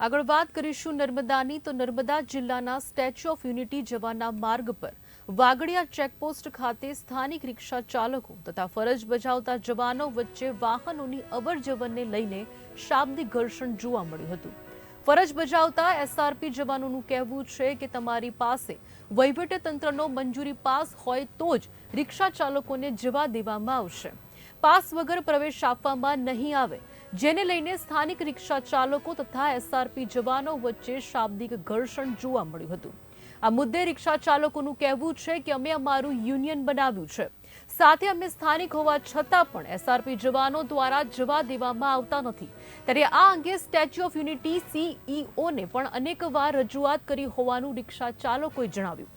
આગળ વાત કરીશું નર્મદાની. તો નર્મદા જિલ્લાના સ્ટેચ્યુ ઓફ યુનિટી જવાના માર્ગ પર વાગડિયા ચેકપોસ્ટ ખાતે સ્થાનિક રિક્ષા ચાલકો તથા ફરજ બજાવતા જવાનો વચ્ચે વાહનોની અવરજવરને લઈને શાબ્દિક ઘર્ષણ જોવા મળ્યું હતું. ફરજ બજાવતા એસઆરપી જવાનોનું કહેવું છે કે તમારી પાસે વહીવટીતંત્રનો મંજૂરી પાસ હોય તો જ રિક્ષા ચાલકોને જવા દેવામાં આવશે. પાસ વગર પ્રવેશ આપવામાં નહીં આવે. જેને લઈને સ્થાનિક રિક્ષા ચાલકો તથા એસઆરપી જવાનો વચ્ચે શાબ્દિક ઘર્ષણ જોવા મળ્યું હતું. આ મુદ્દે રિક્ષા ચાલકોનું કહેવું છે કે અમે અમારું યુનિયન બનાવ્યું છે. સાથે અમે સ્થાનિક હોવા છતાં પણ એસઆરપી જવાનો દ્વારા જવા દેવામાં આવતા નથી. ત્યારે આ અંગે સ્ટેચ્યુ ઓફ યુનિટી સીઈઓને પણ અનેકવાર રજૂઆત કરી હોવાનું રિક્ષા ચાલકોએ જણાવ્યું.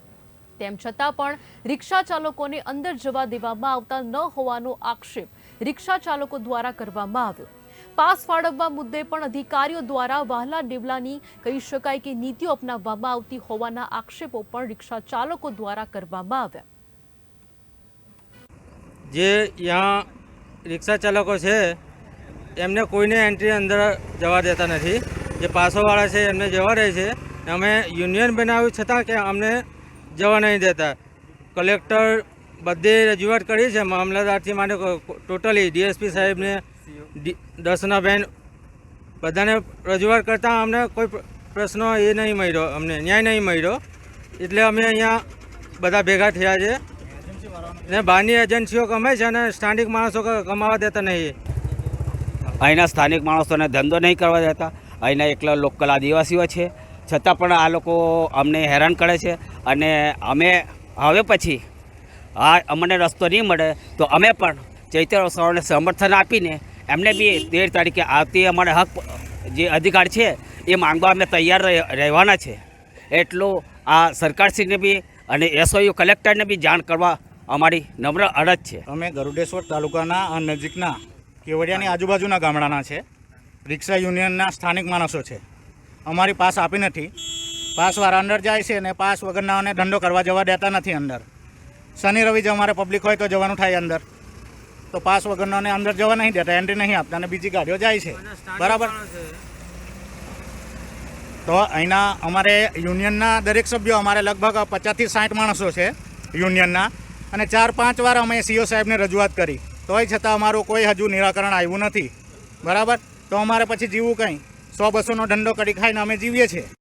તેમ છતાં પણ રિક્ષા ચાલકોને અંદર જવા દેવામાં આવતા ન હોવાનો આક્ષેપ રિક્ષા ચાલકો દ્વારા કરવામાં આવ્યો. પાસ ફાળવવા મુદ્દે પણ અધિકારીઓ દ્વારા વહાલા ડેવલાની કહી શકાય કે નીતિઓ અપનાવવામાં આવતી હોવાના આક્ષેપો પણ રિક્ષા ચાલકો દ્વારા કરવામાં આવ્યા. જે ત્યાં રિક્ષા ચાલકો છે, એમને કોઈને એન્ટ્રી અંદર જવા દેતા નથી. જે પાસોવાળા છે, એમને જવા રહે છે. અમે યુનિયન બનાવ્યું છતાં કે અમને જવા નહીં દેતા. કલેક્ટર બધે રજૂઆત કરી છે, મામલતદારથી માટે ટોટલી ડીએસપી સાહેબને ડી- દર્શનાબેન બધાને રજૂઆત કરતાં અમને કોઈ પ્ર- પ્રશ્નો એ નહીં મળ્યો, અમને ન્યાય નહીં મળ્યો. એટલે અમે અહીંયા બધા ભેગા થયા છે. ને બહારની એજન્સીઓ કમાય છે અને સ્થાનિક માણસો કમાવા દેતા નહીં. અહીંના સ્થાનિક માણસોને ધંધો નહીં કરવા દેતા. અહીંના એકલા લોકલ આદિવાસીઓ છે. છતાં પણ આ લોકો અમને હેરાન કરે છે. અને અમે હવે પછી આ અમને રસ્તો નહીં મળે તો અમે પણ ચૈત્ર સમર્થન આપીને એમને બી તેર તારીખે આવતી અમારે હક જે અધિકાર છે, એ માંગવા અમે તૈયાર રહે- રહેવાના છે. એટલું આ સરકારશ્રીને બી અને એસઓયુ કલેક્ટરને બી જાણ કરવા અમારી નમ્ર અરજ છે. અમે ગરુડેશ્વર તાલુકાના નજીકના કેવડિયાની આજુબાજુના ગામડાના છે. રિક્ષા યુનિયનના સ્થાનિક માણસો છે. અમારી પાસ આપી નથી. પાસવાળા અંદર જાય છે અને પાસ વગરનાઓને ધંધો કરવા જવા દેતા નથી અંદર. શનિ રવિ જો અમારે પબ્લિક હોય તો જવાનું થાય અંદર. તો પાસ વગરનાને અંદર જવા નહીં દેતા એન્ટ્રી નહીં આપતા અને બીજી ગાડીઓ જાય છે. બરાબર? તો અહીંના અમારે યુનિયનના દરેક સભ્યો અમારે લગભગ પચાસથી સાઠ માણસો છે યુનિયનના. અને ચાર પાંચ વાર અમે સીઓ સાહેબને રજૂઆત કરી. તોય છતાં અમારું કોઈ હજુ નિરાકરણ આવ્યું નથી. બરાબર? તો અમારે પછી જીવવું કંઈ? સો બસોનો ધંધો કરી ખાઈને અમે જીવીએ છીએ.